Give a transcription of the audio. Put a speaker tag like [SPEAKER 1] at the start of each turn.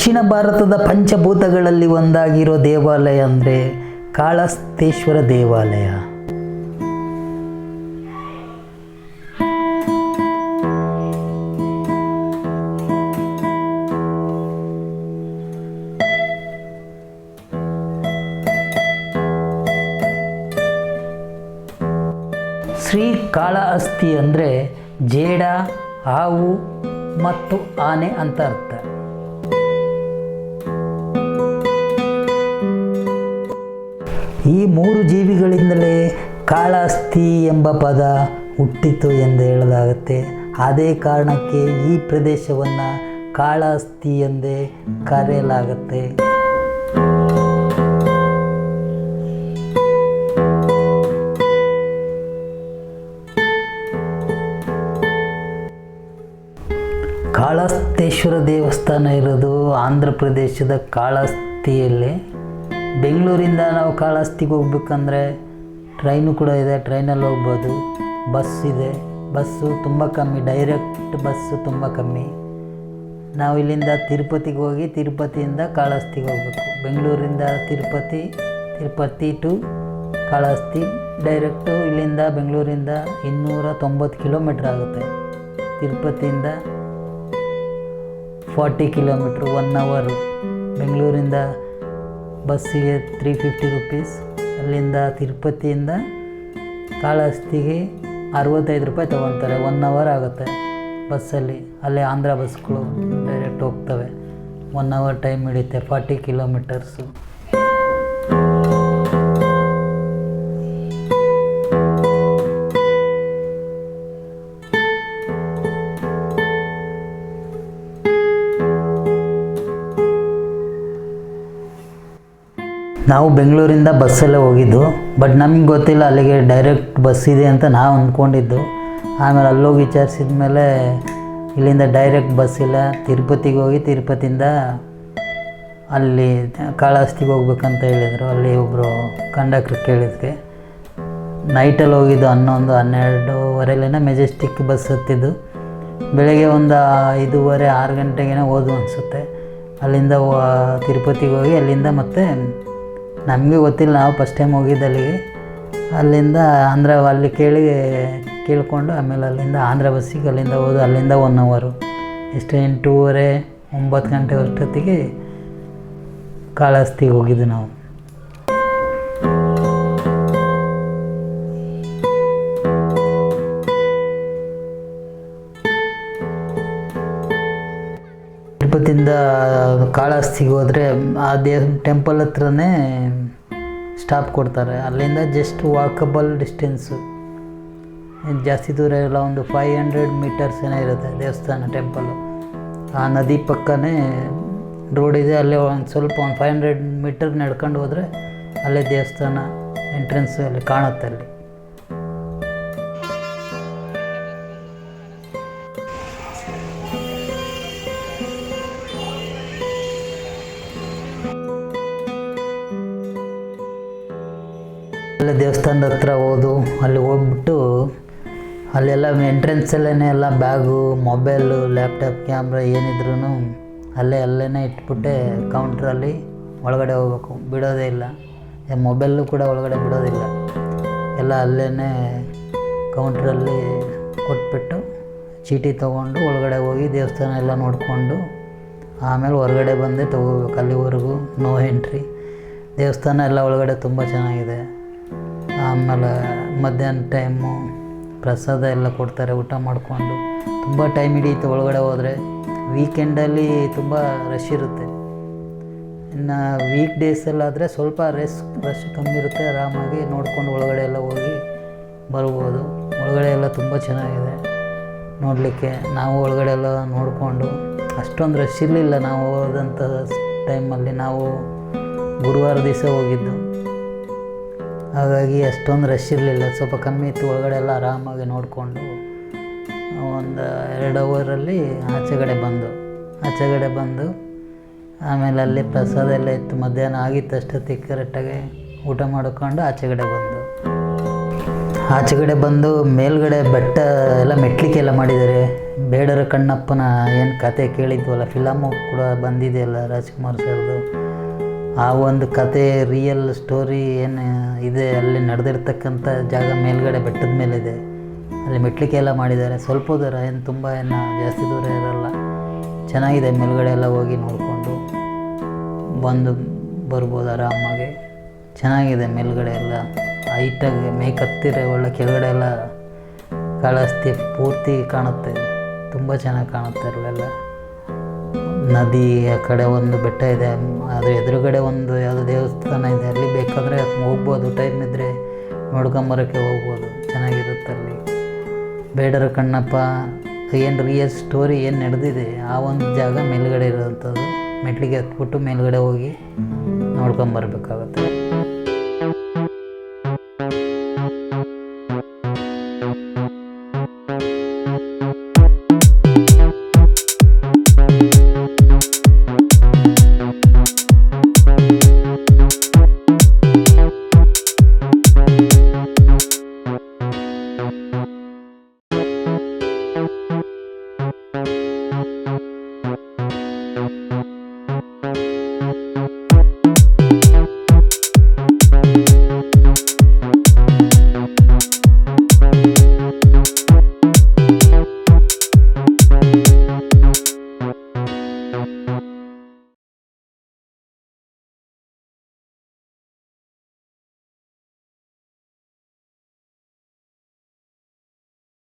[SPEAKER 1] ದಕ್ಷಿಣ ಭಾರತದ ಪಂಚಭೂತಗಳಲ್ಲಿ ಒಂದಾಗಿರೋ ದೇವಾಲಯ ಅಂದರೆ ಕಾಳಹಸ್ತೇಶ್ವರ ದೇವಾಲಯ. ಶ್ರೀ ಕಾಳಹಸ್ತಿ ಅಂದರೆ ಜೇಡ, ಹಾವು ಮತ್ತು ಆನೆ ಅಂತ ಅರ್ಥ. ಈ ಮೂರು ಜೀವಿಗಳಿಂದಲೇ ಕಾಳಾಸ್ತಿ ಎಂಬ ಪದ ಹುಟ್ಟಿತು ಎಂದು ಹೇಳಲಾಗುತ್ತೆ. ಅದೇ ಕಾರಣಕ್ಕೆ ಈ ಪ್ರದೇಶವನ್ನು ಕಾಳಾಸ್ತಿ ಎಂದೇ ಕರೆಯಲಾಗುತ್ತೆ. ಕಾಳಾಸ್ತೇಶ್ವರ ದೇವಸ್ಥಾನ ಇರೋದು ಆಂಧ್ರ ಪ್ರದೇಶದ ಕಾಳಹಸ್ತಿಯಲ್ಲಿ ಬೆಂಗಳೂರಿಂದ ನಾವು ಕಾಳಹಸ್ತಿಗೆ ಹೋಗ್ಬೇಕಂದ್ರೆ ಟ್ರೈನು ಕೂಡ ಇದೆ, ಟ್ರೈನಲ್ಲಿ ಹೋಗ್ಬೋದು. ಬಸ್ ಇದೆ. ಬಸ್ಸು ತುಂಬ ಕಮ್ಮಿ, ಡೈರೆಕ್ಟ್ ಬಸ್ಸು ತುಂಬ ಕಮ್ಮಿ. ನಾವು ಇಲ್ಲಿಂದ ತಿರುಪತಿಗೆ ಹೋಗಿ ತಿರುಪತಿಯಿಂದ ಕಾಳಹಸ್ತಿಗೆ ಹೋಗ್ಬೇಕು. ಬೆಂಗಳೂರಿಂದ ತಿರುಪತಿ ತಿರುಪತಿ ಟು ಕಾಳಹಸ್ತಿ, ಡೈರೆಕ್ಟು ಇಲ್ಲಿಂದ ಬೆಂಗಳೂರಿಂದ ಇನ್ನೂರ ತೊಂಬತ್ತು ಕಿಲೋಮೀಟ್ರ್ ಆಗುತ್ತೆ. ತಿರುಪತಿಯಿಂದ ಫಾರ್ಟಿ ಕಿಲೋಮೀಟ್ರ್, ಒನ್ ಅವರು. ಬೆಂಗಳೂರಿಂದ ಬಸ್ಸಿಗೆ ತ್ರೀ ಫಿಫ್ಟಿ ರುಪೀಸ್ ಅಲ್ಲಿಂದ ತಿರುಪತಿಯಿಂದ ಕಾಳಹಸ್ತಿಗೆ ಅರವತ್ತೈದು ರೂಪಾಯಿ ತೊಗೊತಾರೆ ಒನ್ ಅವರ್ ಆಗುತ್ತೆ ಬಸ್ಸಲ್ಲಿ. ಅಲ್ಲೇ ಆಂಧ್ರ ಬಸ್ಗಳು ಡೈರೆಕ್ಟ್ ಹೋಗ್ತವೆ. ಒನ್ ಅವರ್ ಟೈಮ್ ಹಿಡಿಯುತ್ತೆ ಫಾರ್ಟಿ ಕಿಲೋಮೀಟರ್ಸು ನಾವು ಬೆಂಗಳೂರಿಂದ ಬಸ್ಸಲ್ಲೇ ಹೋಗಿದ್ದು ಬಟ್ ನಮಗೆ ಗೊತ್ತಿಲ್ಲ ಅಲ್ಲಿಗೆ ಡೈರೆಕ್ಟ್ ಬಸ್ ಇದೆ ಅಂತ ನಾವು ಅಂದ್ಕೊಂಡಿದ್ದು ಆಮೇಲೆ ಅಲ್ಲೋಗಿ ವಿಚಾರಿಸಿದ ಮೇಲೆ ಇಲ್ಲಿಂದ ಡೈರೆಕ್ಟ್ ಬಸ್ ಇಲ್ಲ, ತಿರುಪತಿಗೆ ಹೋಗಿ ತಿರುಪತಿಯಿಂದ ಅಲ್ಲಿ ಕಾಳಹಸ್ತಿಗೆ ಹೋಗ್ಬೇಕಂತ ಹೇಳಿದರು. ಅಲ್ಲಿ ಒಬ್ಬರು ಕಂಡಕ್ಟ್ರ್ ಕೇಳಿದ್ವಿ ನೈಟಲ್ಲಿ ಹೋಗಿದ್ದು ಹನ್ನೊಂದು ಹನ್ನೆರಡುವರೆಲೇನ ಮೆಜೆಸ್ಟಿಕ್ ಬಸ್ ಹತ್ತಿದ್ದು. ಬೆಳಗ್ಗೆ ಒಂದು ಐದೂವರೆ, ಆರು ಗಂಟೆಗೇನೋ ಹೋದ್ವು ಅನಿಸುತ್ತೆ. ಅಲ್ಲಿಂದ ತಿರುಪತಿಗೆ ಹೋಗಿ ಅಲ್ಲಿಂದ ಮತ್ತೆ ನಮಗೆ ಗೊತ್ತಿಲ್ಲ, ನಾವು ಫಸ್ಟ್ ಟೈಮ್ ಹೋಗಿದ್ದಲ್ಲಿ. ಅಲ್ಲಿಂದ ಆಂಧ್ರ, ಅಲ್ಲಿ ಕೇಳಿ, ಕೇಳಿಕೊಂಡು ಆಮೇಲೆ ಅಲ್ಲಿಂದ ಆಂಧ್ರ ಬಸ್ಸಿಗೆ ಅಲ್ಲಿಂದ ಹೋದು, ಅಲ್ಲಿಂದ ಒನ್ ಅವರು ಎಷ್ಟು ಎಂಟೂವರೆ, ಒಂಬತ್ತು ಗಂಟೆ ಅಷ್ಟೊತ್ತಿಗೆ ಕಾಳಹಸ್ತಿಗೆ ಹೋಗಿದ್ದು ನಾವು. ತಿರುಪತಿಯಿಂದ ಕಾಳಹಸ್ತಿಗೆ ಹೋದರೆ ಆ ದೇ ಟೆಂಪಲ್ ಹತ್ರನೇ ಸ್ಟಾಪ್ ಕೊಡ್ತಾರೆ. ಅಲ್ಲಿಂದ ಜಸ್ಟ್ ವಾಕಬಲ್ ಡಿಸ್ಟೆನ್ಸು ಜಾಸ್ತಿ ದೂರ ಇರಲ್ಲ ಒಂದು ಫೈವ್ ಹಂಡ್ರೆಡ್ ಮೀಟರ್ಸ್ ಏನೋ ಇರುತ್ತೆ ದೇವಸ್ಥಾನ ಟೆಂಪಲ್ಲು ಆ ನದಿ ಪಕ್ಕನೇ ರೋಡ್ ಇದೆ, ಅಲ್ಲೇ ಒಂದು ಸ್ವಲ್ಪ ಒಂದು ಫೈವ್ ಹಂಡ್ರೆಡ್ ಮೀಟರ್ ನಡ್ಕೊಂಡು ಹೋದರೆ ಅಲ್ಲೇ ದೇವಸ್ಥಾನ ಎಂಟ್ರೆನ್ಸ್ ಅಲ್ಲಿ ಕಾಣುತ್ತೆ ಅಲ್ಲಿ. ಅಲ್ಲೇ ದೇವಸ್ಥಾನದ ಹತ್ರ ಹೋದು, ಅಲ್ಲಿ ಹೋಗ್ಬಿಟ್ಟು ಅಲ್ಲೆಲ್ಲ ಎಂಟ್ರೆನ್ಸಲ್ಲೇ ಎಲ್ಲ ಬ್ಯಾಗು ಮೊಬೈಲು ಲ್ಯಾಪ್ಟಾಪ್ ಕ್ಯಾಮ್ರಾ ಏನಿದ್ರು ಅಲ್ಲೇ ಅಲ್ಲೇ ಇಟ್ಬಿಟ್ಟೆ ಕೌಂಟ್ರಲ್ಲಿ ಒಳಗಡೆ ಹೋಗ್ಬೇಕು. ಬಿಡೋದೇ ಇಲ್ಲ. ಮೊಬೈಲು ಕೂಡ ಒಳಗಡೆ ಬಿಡೋದಿಲ್ಲ ಎಲ್ಲ ಅಲ್ಲೇ ಕೌಂಟ್ರಲ್ಲಿ ಕೊಟ್ಬಿಟ್ಟು ಚೀಟಿ ತೊಗೊಂಡು ಒಳಗಡೆ ಹೋಗಿ ದೇವಸ್ಥಾನ ಎಲ್ಲ ನೋಡಿಕೊಂಡು ಆಮೇಲೆ ಹೊರಗಡೆ ಬಂದೇ ತೊಗೋಬೇಕು. ಅಲ್ಲಿವರೆಗೂ ನೋ ಎಂಟ್ರಿ ದೇವಸ್ಥಾನ ಎಲ್ಲ ಒಳಗಡೆ ತುಂಬ ಚೆನ್ನಾಗಿದೆ. ಆಮೇಲೆ ಮಧ್ಯಾಹ್ನ ಟೈಮು ಪ್ರಸಾದ ಎಲ್ಲ ಕೊಡ್ತಾರೆ, ಊಟ ಮಾಡಿಕೊಂಡು. ತುಂಬ ಟೈಮ್ ಹಿಡಿಯುತ್ತೆ ಒಳಗಡೆ ಹೋದರೆ. ವೀಕೆಂಡಲ್ಲಿ ತುಂಬ ರಶ್ ಇರುತ್ತೆ. ಇನ್ನು ವೀಕ್ ಡೇಸಲ್ಲಾದರೆ ಸ್ವಲ್ಪ ರೆಸ್ ರಶ್ ಕಮ್ಮಿ ಇರುತ್ತೆ. ಆರಾಮಾಗಿ ನೋಡ್ಕೊಂಡು ಒಳಗಡೆ ಎಲ್ಲ ಹೋಗಿ ಬರ್ಬೋದು. ಒಳಗಡೆ ಎಲ್ಲ ತುಂಬ ಚೆನ್ನಾಗಿದೆ. ನೋಡಲಿಕ್ಕೆ ನಾವು ಒಳಗಡೆ ಎಲ್ಲ ನೋಡಿಕೊಂಡು. ಅಷ್ಟೊಂದು ರಶ್ ಇರಲಿಲ್ಲ ನಾವು ಹೋದಂಥ ಟೈಮಲ್ಲಿ ನಾವು ಗುರುವಾರ ದಿವಸ ಹೋಗಿದ್ದು. ಹಾಗಾಗಿ ಅಷ್ಟೊಂದು ರಶ್ ಇರಲಿಲ್ಲ. ಸ್ವಲ್ಪ ಕಮ್ಮಿ ಇತ್ತು. ಒಳಗಡೆ ಎಲ್ಲ ಆರಾಮಾಗಿ ನೋಡಿಕೊಂಡು ಒಂದು ಎರಡು ಅವರಲ್ಲಿ ಆಚೆಗಡೆ ಬಂದು ಆಚೆಗಡೆ ಬಂದು ಆಮೇಲೆ ಅಲ್ಲಿ ಪ್ರಸಾದ ಎಲ್ಲ ಇತ್ತು. ಮಧ್ಯಾಹ್ನ ಆಗಿತ್ತು ಅಷ್ಟೊತ್ತಿಗೆ ಕರೆಕ್ಟಾಗಿ ಊಟ ಮಾಡ್ಕೊಂಡು ಆಚೆಗಡೆ ಬಂದು. ಆಚೆಗಡೆ ಬಂದು ಮೇಲ್ಗಡೆ ಬೆಟ್ಟ ಎಲ್ಲ ಮೆಟ್ಲಿಕ್ಕೆ ಎಲ್ಲ ಮಾಡಿದ್ದಾರೆ. ಬೇಡರ ಕಣ್ಣಪ್ಪನ ಏನು ಕತೆ ಕೇಳಿದ್ವಲ್ಲ, ಫಿಲಮು ಕೂಡ ಬಂದಿದೆಯಲ್ಲ ರಾಜ್ಕುಮಾರ್ ಸರ್ದು. ಆ ಒಂದು ಕತೆ ರಿಯಲ್ ಸ್ಟೋರಿ ಏನು, ಇದೆ, ಅಲ್ಲಿ ನಡೆದಿರ್ತಕ್ಕಂಥ ಜಾಗ ಮೇಲ್ಗಡೆ ಬೆಟ್ಟದ ಮೇಲಿದೆ. ಅಲ್ಲಿ ಮೆಟ್ಲಿಕೆ ಎಲ್ಲ ಮಾಡಿದ್ದಾರೆ. ಸ್ವಲ್ಪ ದೂರ, ಏನು ತುಂಬ ಏನು ಜಾಸ್ತಿ ದೂರ ಇರಲ್ಲ. ಚೆನ್ನಾಗಿದೆ, ಮೇಲ್ಗಡೆ ಎಲ್ಲ ಹೋಗಿ ನೋಡಿಕೊಂಡು ಬಂದು ಬರ್ಬೋದು ಆರಾಮಾಗಿ. ಚೆನ್ನಾಗಿದೆ ಮೇಲ್ಗಡೆ ಎಲ್ಲ. ಹೈಟಾಗಿ ಮೇಕ್ ಹತ್ತಿರ ಒಳ್ಳೆ ಕೆಳಗಡೆ ಎಲ್ಲ ಕಾಳಸ್ತಿ ಪೂರ್ತಿ ಕಾಣುತ್ತೆ. ತುಂಬ ಚೆನ್ನಾಗಿ ಕಾಣುತ್ತೆ ಅಲ್ಲೆಲ್ಲ. ನದಿ ಆ ಕಡೆ ಒಂದು ಬೆಟ್ಟ ಇದೆ. ಅದ್ರ ಎದುರುಗಡೆ ಒಂದು ಯಾವುದೋ ದೇವಸ್ಥಾನ ಇದೆ. ಅಲ್ಲಿ ಬೇಕಾದರೆ ಹೋಗ್ಬೋದು. ಟೈಮ್ ಇದ್ದರೆ ನೋಡ್ಕೊಂಬರೋಕ್ಕೆ ಹೋಗ್ಬೋದು. ಚೆನ್ನಾಗಿರುತ್ತೆ ಅಲ್ಲಿ. ಬೇಡರ ಕಣ್ಣಪ್ಪ, ಏನು ರಿಯಲ್ ಸ್ಟೋರಿ ಏನು ನಡೆದಿದೆ? ಆ ಒಂದು ಜಾಗ ಮೇಲುಗಡೆ ಇರೋವಂಥದ್ದು. ಮೆಟ್ಲಿಗೆ ಹತ್ಬಿಟ್ಟು ಮೇಲುಗಡೆ ಹೋಗಿ ನೋಡ್ಕೊಂಬರ್ಬೇಕಾಗುತ್ತೆ.